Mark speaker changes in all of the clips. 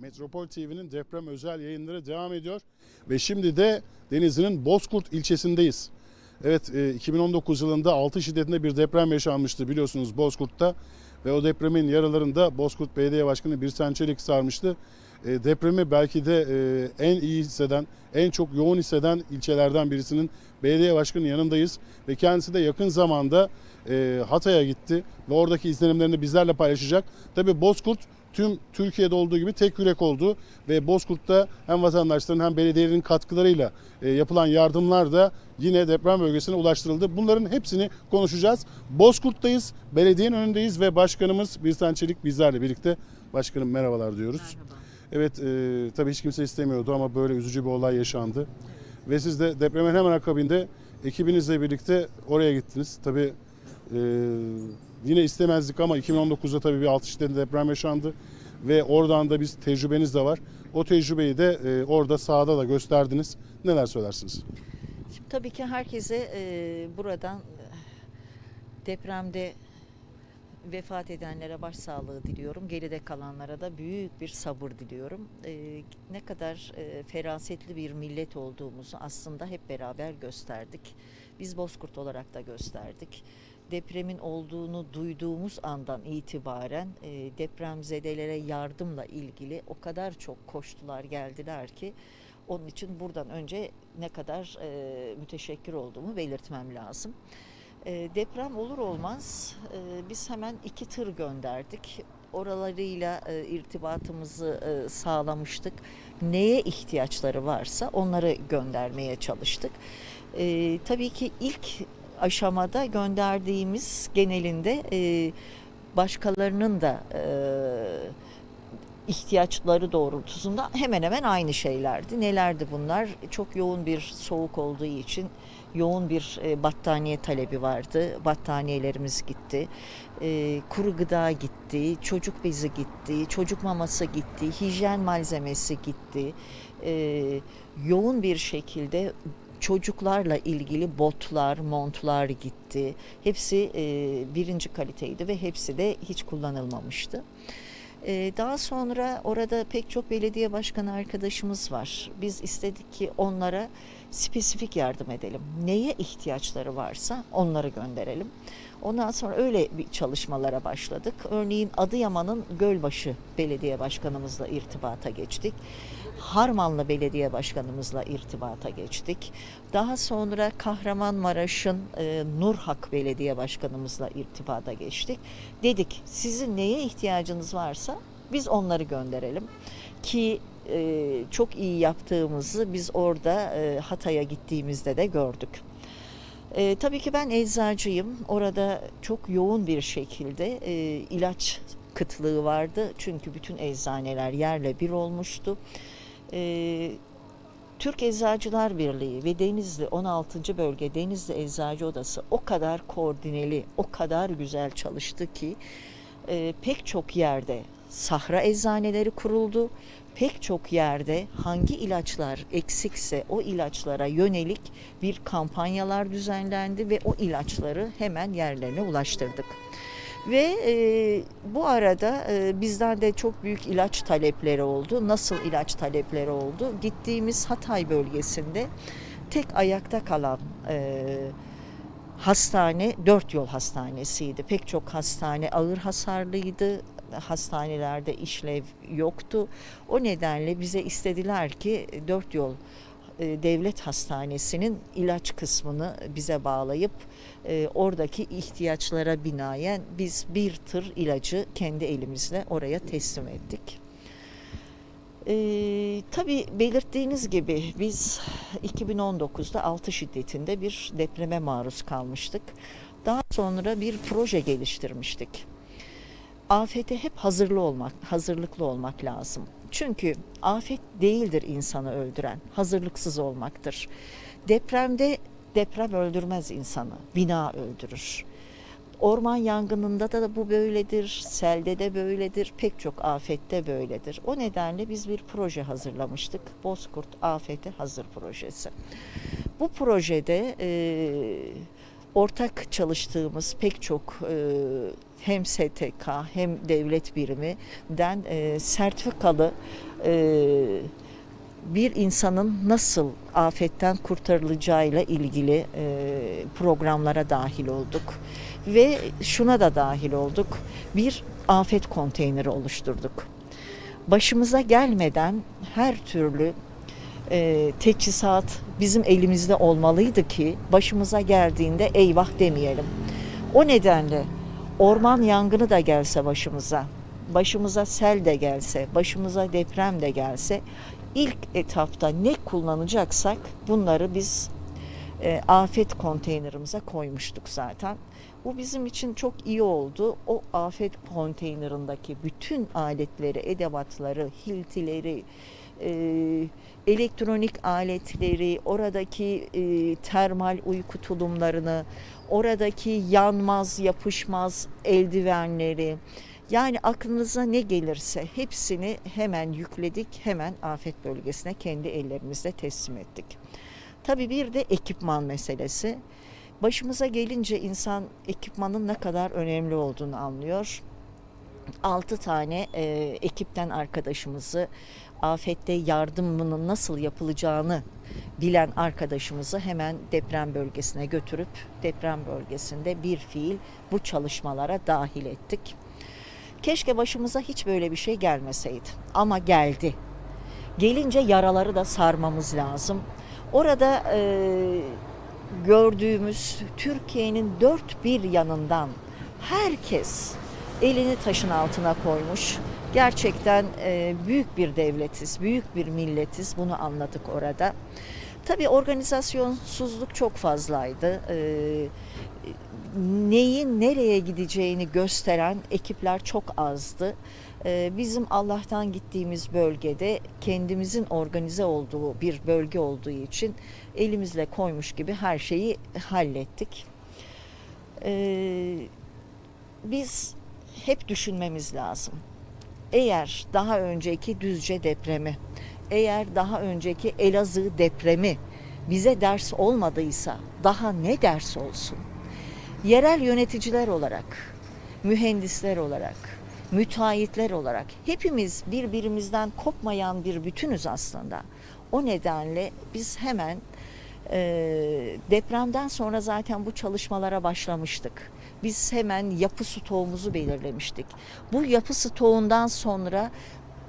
Speaker 1: Metropol TV'nin deprem özel yayınları devam ediyor. Ve şimdi de Denizli'nin Bozkurt ilçesindeyiz. Evet e, 2019 yılında 6 şiddetinde bir deprem yaşanmıştı biliyorsunuz Bozkurt'ta. Ve o depremin yaralarında Bozkurt Belediye Başkanı Birsen Çelik sarmıştı. E, depremi belki de e, en iyi hisseden, en çok yoğun hisseden ilçelerden birisinin belediye başkanının yanındayız. Ve kendisi de yakın zamanda e, Hatay'a gitti ve oradaki izlenimlerini bizlerle paylaşacak. Tabii Bozkurt tüm Türkiye'de olduğu gibi tek yürek oldu ve Bozkurt'ta hem vatandaşların hem belediyelerin katkılarıyla e, yapılan yardımlar da yine deprem bölgesine ulaştırıldı. Bunların hepsini konuşacağız. Bozkurt'tayız, belediyenin önündeyiz ve başkanımız Birsen Çelik bizlerle birlikte. Başkanım merhabalar diyoruz. Evet e, tabii hiç kimse istemiyordu ama böyle üzücü bir olay yaşandı. Ve siz de depremin hemen akabinde ekibinizle birlikte oraya gittiniz. Tabii e, yine istemezdik ama 2019'da tabii bir 6 şiddetli deprem yaşandı. Ve oradan da biz tecrübeniz de var. O tecrübeyi de e, orada sahada da gösterdiniz. Neler söylersiniz?
Speaker 2: Şimdi tabii ki herkese e, buradan e, depremde vefat edenlere başsağlığı diliyorum. Geride kalanlara da büyük bir sabır diliyorum. E, ne kadar e, ferasetli bir millet olduğumuzu aslında hep beraber gösterdik. Biz Bozkurt olarak da gösterdik. Depremin olduğunu duyduğumuz andan itibaren e, depremzedelere yardımla ilgili o kadar çok koştular geldiler ki onun için buradan önce ne kadar e, müteşekkir olduğumu belirtmem lazım. E, deprem olur olmaz e, biz hemen iki tır gönderdik. Oralarıyla e, irtibatımızı e, sağlamıştık. Neye ihtiyaçları varsa onları göndermeye çalıştık. E, tabii ki ilk aşamada gönderdiğimiz genelinde e, başkalarının da e, ihtiyaçları doğrultusunda hemen hemen aynı şeylerdi. Nelerdi bunlar? Çok yoğun bir soğuk olduğu için yoğun bir e, battaniye talebi vardı. Battaniyelerimiz gitti. E, kuru gıda gitti, çocuk bezi gitti, çocuk maması gitti, hijyen malzemesi gitti. E, yoğun bir şekilde çocuklarla ilgili botlar, montlar gitti. Hepsi e, birinci kaliteydi ve hepsi de hiç kullanılmamıştı. Ee, Daha sonra orada pek çok belediye başkanı arkadaşımız var. Biz istedik ki onlara spesifik yardım edelim. Neye ihtiyaçları varsa onları gönderelim. Ondan sonra öyle bir çalışmalara başladık. Örneğin Adıyaman'ın Gölbaşı Belediye Başkanımızla irtibata geçtik. Harmanlı Belediye Başkanımızla irtibata geçtik. Daha sonra Kahramanmaraş'ın e, Nurhak Belediye Başkanımızla irtibata geçtik. Dedik sizin neye ihtiyacınız varsa biz onları gönderelim. Ki e, çok iyi yaptığımızı biz orada e, Hatay'a gittiğimizde de gördük. E, tabii ki ben eczacıyım. Orada çok yoğun bir şekilde e, ilaç kıtlığı vardı. Çünkü bütün eczaneler yerle bir olmuştu. E, Türk Eczacılar Birliği ve Denizli 16. Bölge Denizli Eczacı Odası o kadar koordineli, o kadar güzel çalıştı ki e, pek çok yerde sahra eczaneleri kuruldu. Pek çok yerde hangi ilaçlar eksikse o ilaçlara yönelik bir kampanyalar düzenlendi ve o ilaçları hemen yerlerine ulaştırdık. Ve e, bu arada e, bizden de çok büyük ilaç talepleri oldu. Nasıl ilaç talepleri oldu? Gittiğimiz Hatay bölgesinde tek ayakta kalan e, hastane dört yol hastanesiydi. Pek çok hastane ağır hasarlıydı. Hastanelerde işlev yoktu. O nedenle bize istediler ki dört yol e, devlet hastanesinin ilaç kısmını bize bağlayıp e, oradaki ihtiyaçlara binaen biz bir tır ilacı kendi elimizle oraya teslim ettik. Ee, tabii belirttiğiniz gibi biz 2019'da 6 şiddetinde bir depreme maruz kalmıştık. Daha sonra bir proje geliştirmiştik. Afete hep hazırlı olmak, hazırlıklı olmak lazım. Çünkü afet değildir insanı öldüren, hazırlıksız olmaktır. Depremde deprem öldürmez insanı, bina öldürür. Orman yangınında da bu böyledir, selde de böyledir, pek çok afette böyledir. O nedenle biz bir proje hazırlamıştık. Bozkurt Afete Hazır Projesi. Bu projede e, ortak çalıştığımız pek çok e, hem STK hem devlet biriminden e, sertifikalı e, bir insanın nasıl afetten kurtarılacağıyla ilgili programlara dahil olduk ve şuna da dahil olduk. Bir afet konteyneri oluşturduk. Başımıza gelmeden her türlü e, teçhizat bizim elimizde olmalıydı ki başımıza geldiğinde eyvah demeyelim. O nedenle orman yangını da gelse başımıza, başımıza sel de gelse, başımıza deprem de gelse ilk etapta ne kullanacaksak bunları biz e, afet konteynerimize koymuştuk zaten. Bu bizim için çok iyi oldu. O afet konteynerindeki bütün aletleri, edevatları, hiltileri, e, elektronik aletleri, oradaki e, termal uyku tulumlarını, oradaki yanmaz, yapışmaz eldivenleri, yani aklınıza ne gelirse hepsini hemen yükledik, hemen afet bölgesine kendi ellerimizle teslim ettik. Tabii bir de ekipman meselesi. Başımıza gelince insan ekipmanın ne kadar önemli olduğunu anlıyor. 6 tane e, ekipten arkadaşımızı afette yardımının nasıl yapılacağını bilen arkadaşımızı hemen deprem bölgesine götürüp deprem bölgesinde bir fiil bu çalışmalara dahil ettik. Keşke başımıza hiç böyle bir şey gelmeseydi ama geldi. Gelince yaraları da sarmamız lazım. Orada e, gördüğümüz Türkiye'nin dört bir yanından herkes elini taşın altına koymuş. Gerçekten e, büyük bir devletiz, büyük bir milletiz. Bunu anladık orada. Tabii organizasyonsuzluk çok fazlaydı. E, neyin nereye gideceğini gösteren ekipler çok azdı. E, bizim Allah'tan gittiğimiz bölgede kendimizin organize olduğu bir bölge olduğu için elimizle koymuş gibi her şeyi hallettik. E, biz hep düşünmemiz lazım. Eğer daha önceki Düzce depremi, eğer daha önceki Elazığ depremi bize ders olmadıysa daha ne ders olsun? Yerel yöneticiler olarak, mühendisler olarak, müteahhitler olarak hepimiz birbirimizden kopmayan bir bütünüz aslında. O nedenle biz hemen e, depremden sonra zaten bu çalışmalara başlamıştık. Biz hemen yapı stoğumuzu belirlemiştik. Bu yapı stoğundan sonra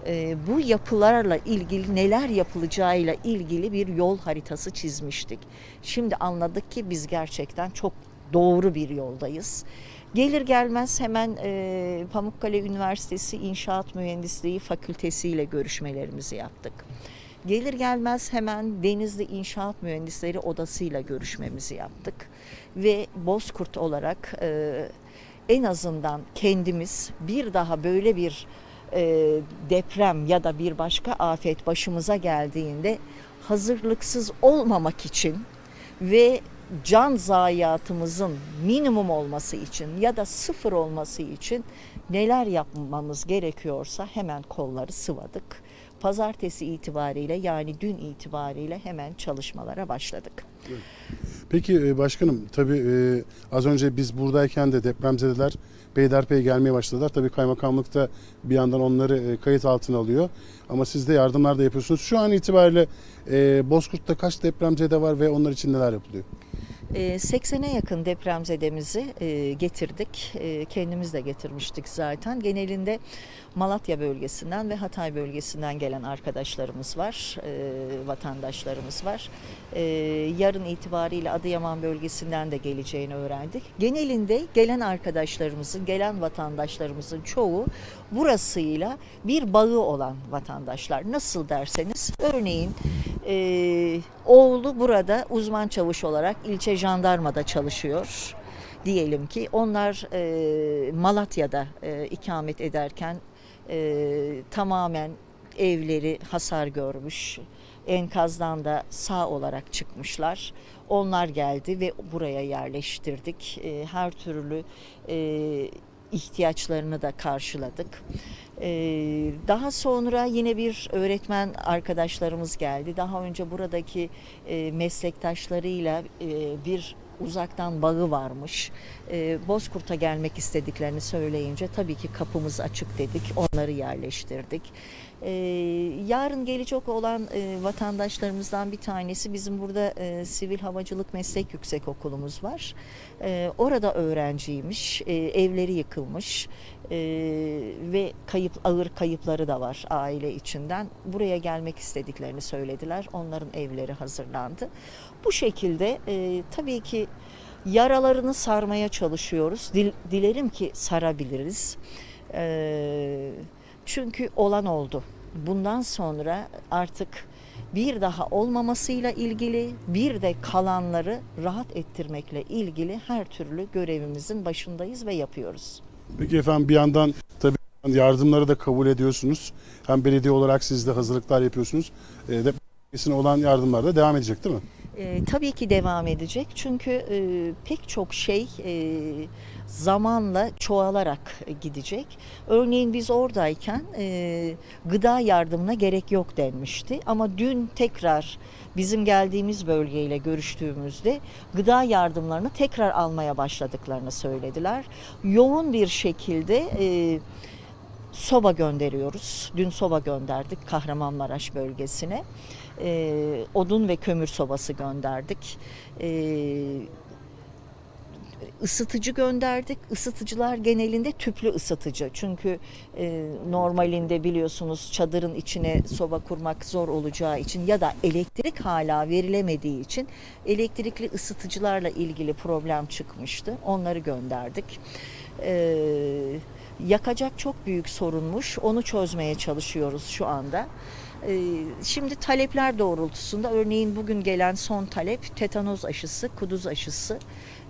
Speaker 2: e, bu yapılarla ilgili neler yapılacağıyla ilgili bir yol haritası çizmiştik. Şimdi anladık ki biz gerçekten çok doğru bir yoldayız. Gelir gelmez hemen e, Pamukkale Üniversitesi İnşaat Mühendisliği Fakültesi ile görüşmelerimizi yaptık. Gelir gelmez hemen Denizli İnşaat Mühendisleri Odası'yla görüşmemizi yaptık. Ve Bozkurt olarak e, en azından kendimiz bir daha böyle bir e, deprem ya da bir başka afet başımıza geldiğinde hazırlıksız olmamak için ve can zayiatımızın minimum olması için ya da sıfır olması için neler yapmamız gerekiyorsa hemen kolları sıvadık. Pazartesi itibariyle yani dün itibariyle hemen çalışmalara başladık.
Speaker 1: Peki e, başkanım tabii e, az önce biz buradayken de depremzedeler Beylerbeyi'ye gelmeye başladılar. Tabii kaymakamlıkta bir yandan onları e, kayıt altına alıyor. Ama siz de yardımlar da yapıyorsunuz. Şu an itibariyle Bozkurt'ta kaç depremzede var ve onlar için neler yapılıyor?
Speaker 2: Ee, 80'e yakın depremzedemizi e, getirdik. E, Kendimiz de getirmiştik zaten. Genelinde Malatya bölgesinden ve Hatay bölgesinden gelen arkadaşlarımız var, e, vatandaşlarımız var. E, Yarın itibariyle Adıyaman bölgesinden de geleceğini öğrendik. Genelinde gelen arkadaşlarımızın, gelen vatandaşlarımızın çoğu burasıyla bir bağı olan vatandaşlar. Nasıl derseniz, örneğin e, oğlu burada uzman çavuş olarak ilçe jandarmada çalışıyor. Diyelim ki onlar e, Malatya'da e, ikamet ederken e, tamamen evleri hasar görmüş. Enkazdan da sağ olarak çıkmışlar. Onlar geldi ve buraya yerleştirdik. E, her türlü e, ihtiyaçlarını da karşıladık. Ee, daha sonra yine bir öğretmen arkadaşlarımız geldi. Daha önce buradaki e, meslektaşlarıyla e, bir uzaktan bağı varmış. E, Bozkurt'a gelmek istediklerini söyleyince tabii ki kapımız açık dedik, onları yerleştirdik. E, yarın gelecek olan e, vatandaşlarımızdan bir tanesi bizim burada e, Sivil Havacılık Meslek Yüksekokulumuz var. E, orada öğrenciymiş, e, evleri yıkılmış e, ve kayıp ağır kayıpları da var aile içinden. Buraya gelmek istediklerini söylediler. Onların evleri hazırlandı. Bu şekilde e, tabii ki yaralarını sarmaya çalışıyoruz. Dil- dilerim ki sarabiliriz. E, çünkü olan oldu. Bundan sonra artık bir daha olmamasıyla ilgili bir de kalanları rahat ettirmekle ilgili her türlü görevimizin başındayız ve yapıyoruz.
Speaker 1: Peki efendim bir yandan tabii yardımları da kabul ediyorsunuz. Hem belediye olarak siz de hazırlıklar yapıyorsunuz. E, depremesine olan yardımlar da devam edecek değil mi?
Speaker 2: Ee, tabii ki devam edecek çünkü e, pek çok şey e, zamanla çoğalarak gidecek. Örneğin biz oradayken e, gıda yardımına gerek yok denmişti ama dün tekrar bizim geldiğimiz bölgeyle görüştüğümüzde gıda yardımlarını tekrar almaya başladıklarını söylediler. Yoğun bir şekilde e, soba gönderiyoruz. Dün soba gönderdik Kahramanmaraş bölgesine. Ee, odun ve kömür sobası gönderdik. Ee, ısıtıcı gönderdik. Isıtıcılar genelinde tüplü ısıtıcı. Çünkü e, normalinde biliyorsunuz çadırın içine soba kurmak zor olacağı için ya da elektrik hala verilemediği için elektrikli ısıtıcılarla ilgili problem çıkmıştı. Onları gönderdik. Ee, yakacak çok büyük sorunmuş. Onu çözmeye çalışıyoruz şu anda. Ee, Şimdi talepler doğrultusunda örneğin bugün gelen son talep tetanoz aşısı, kuduz aşısı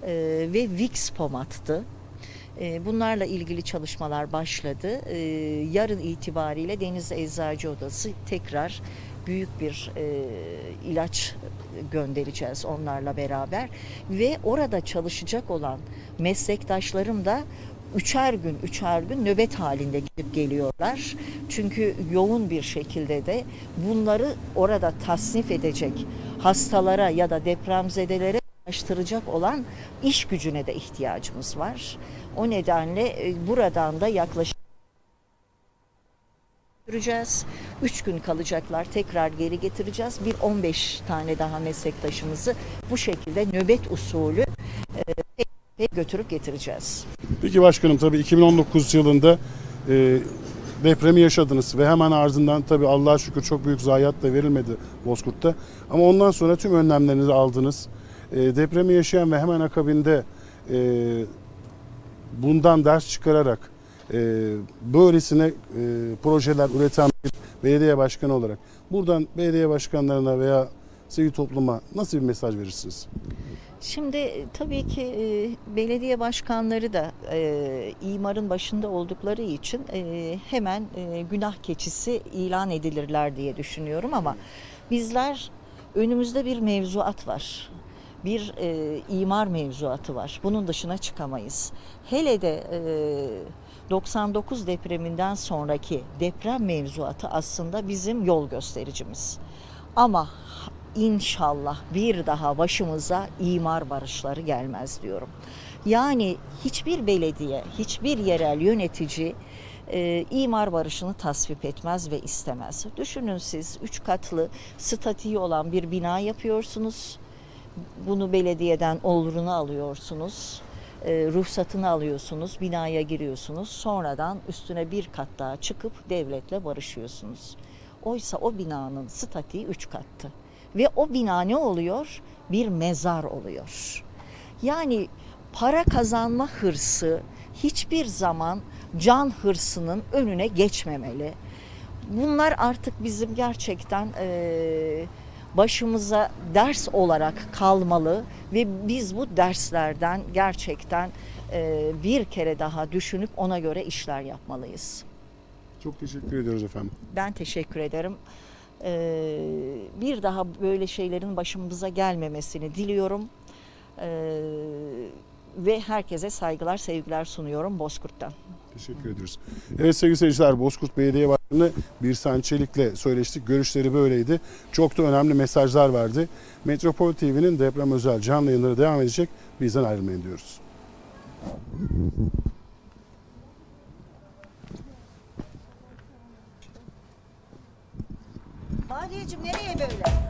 Speaker 2: e, ve Vicks pomattı. E, Bunlarla ilgili çalışmalar başladı. Yarın itibariyle Denizli Eczacı Odası tekrar büyük bir e, ilaç göndereceğiz onlarla beraber ve orada çalışacak olan meslektaşlarım da üçer gün üçer gün nöbet halinde gidip geliyorlar. Çünkü yoğun bir şekilde de bunları orada tasnif edecek hastalara ya da depremzedelere ulaştıracak olan iş gücüne de ihtiyacımız var. O nedenle e, buradan da yaklaşık götüreceğiz. Üç gün kalacaklar. Tekrar geri getireceğiz. Bir 15 tane daha meslektaşımızı bu şekilde nöbet usulü e, tek götürüp getireceğiz.
Speaker 1: Peki başkanım tabii 2019 yılında e, depremi yaşadınız ve hemen ardından tabii Allah'a şükür çok büyük zayiat da verilmedi Bozkurt'ta. Ama ondan sonra tüm önlemlerinizi aldınız. E, depremi yaşayan ve hemen akabinde e, bundan ders çıkararak e, böylesine e, projeler üreten bir belediye başkanı olarak buradan belediye başkanlarına veya sivil topluma nasıl bir mesaj verirsiniz?
Speaker 2: Şimdi e, tabii ki e, belediye başkanları da e, imarın başında oldukları için e, hemen e, günah keçisi ilan edilirler diye düşünüyorum ama bizler önümüzde bir mevzuat var. Bir e, imar mevzuatı var. Bunun dışına çıkamayız. Hele de e, 99 depreminden sonraki deprem mevzuatı aslında bizim yol göstericimiz. Ama inşallah bir daha başımıza imar barışları gelmez diyorum. Yani hiçbir belediye, hiçbir yerel yönetici e, imar barışını tasvip etmez ve istemez. Düşünün siz üç katlı statiği olan bir bina yapıyorsunuz. Bunu belediyeden olurunu alıyorsunuz. e, ruhsatını alıyorsunuz, binaya giriyorsunuz. Sonradan üstüne bir kat daha çıkıp devletle barışıyorsunuz. Oysa o binanın statiği üç kattı. Ve o bina ne oluyor? Bir mezar oluyor. Yani para kazanma hırsı hiçbir zaman can hırsının önüne geçmemeli. Bunlar artık bizim gerçekten eee, başımıza ders olarak kalmalı ve biz bu derslerden gerçekten eee, bir kere daha düşünüp ona göre işler yapmalıyız.
Speaker 1: Çok teşekkür ediyoruz efendim.
Speaker 2: Ben teşekkür ederim. Ee, bir daha böyle şeylerin başımıza gelmemesini diliyorum. Ee, ve herkese saygılar, sevgiler sunuyorum Bozkurt'tan.
Speaker 1: Teşekkür ediyoruz. Evet sevgili seyirciler Bozkurt Belediye Bir Çelik'le söyleştik. Görüşleri böyleydi. Çok da önemli mesajlar verdi. Metropol TV'nin deprem özel canlı yayınları devam edecek. Bizden ayrılmayın diyoruz.
Speaker 2: Nereye böyle?